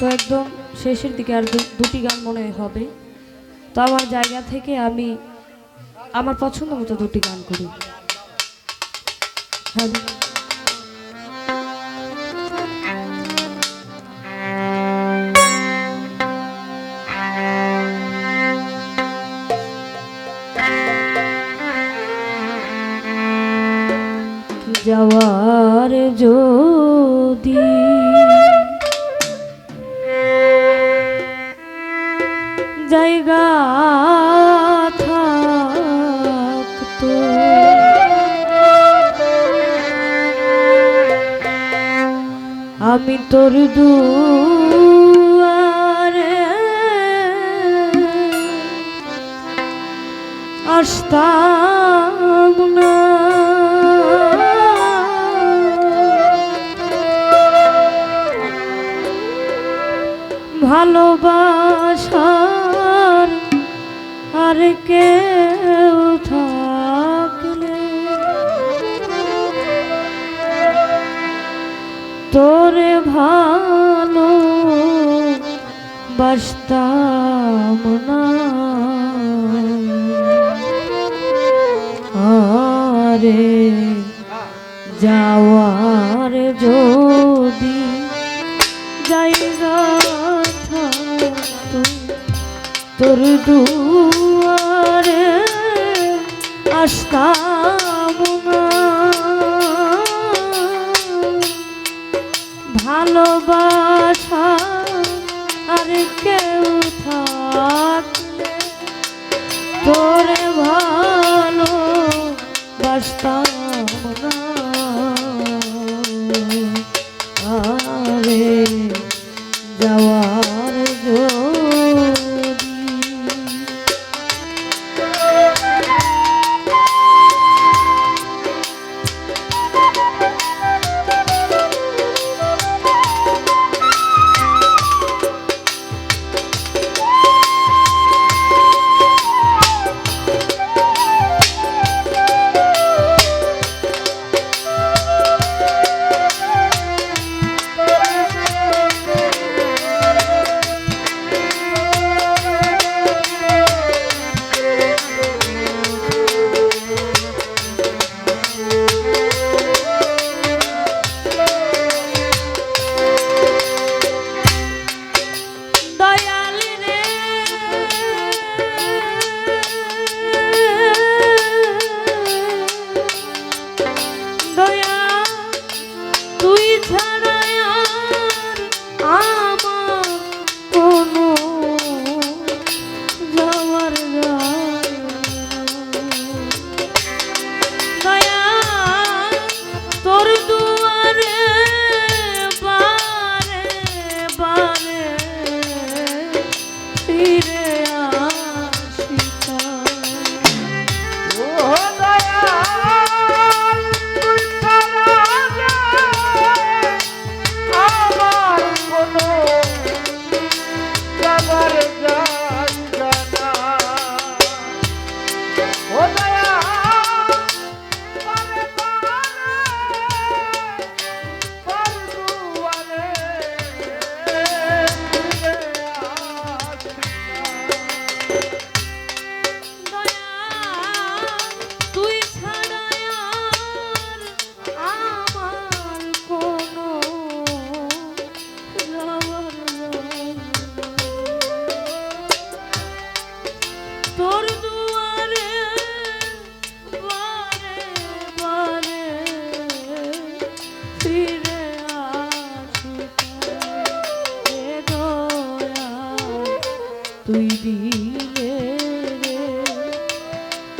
তো একদম শেষের দিকে আর দুটি গান মনে হবে। তো আমার জায়গা থেকে আমি আমার পছন্দ মতো দুটি গান করি। হ্যাঁ, যাওয়ার যদি আমি তোর দু আসতাম ভালোবাসার আর কেউ থা ভালো বাসতাম না। আরে যাওয়ার যদি জায়গা তোর দূর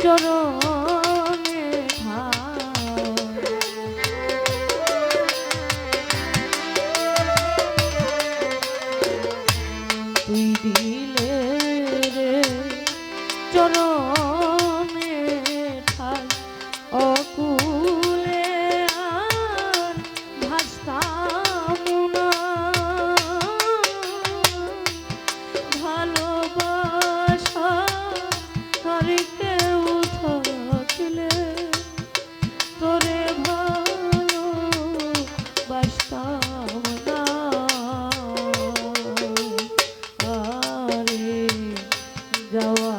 চরণ go on.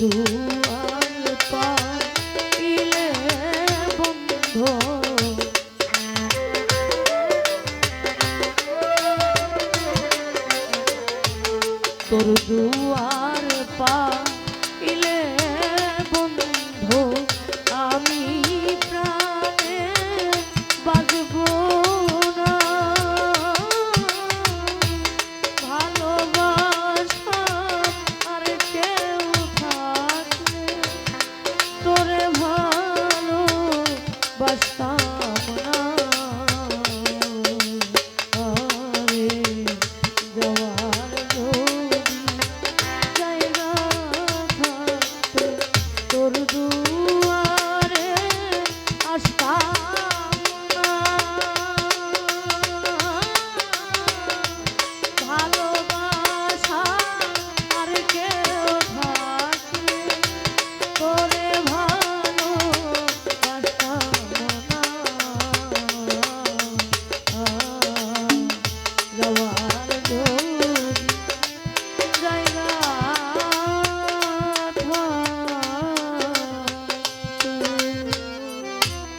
তোর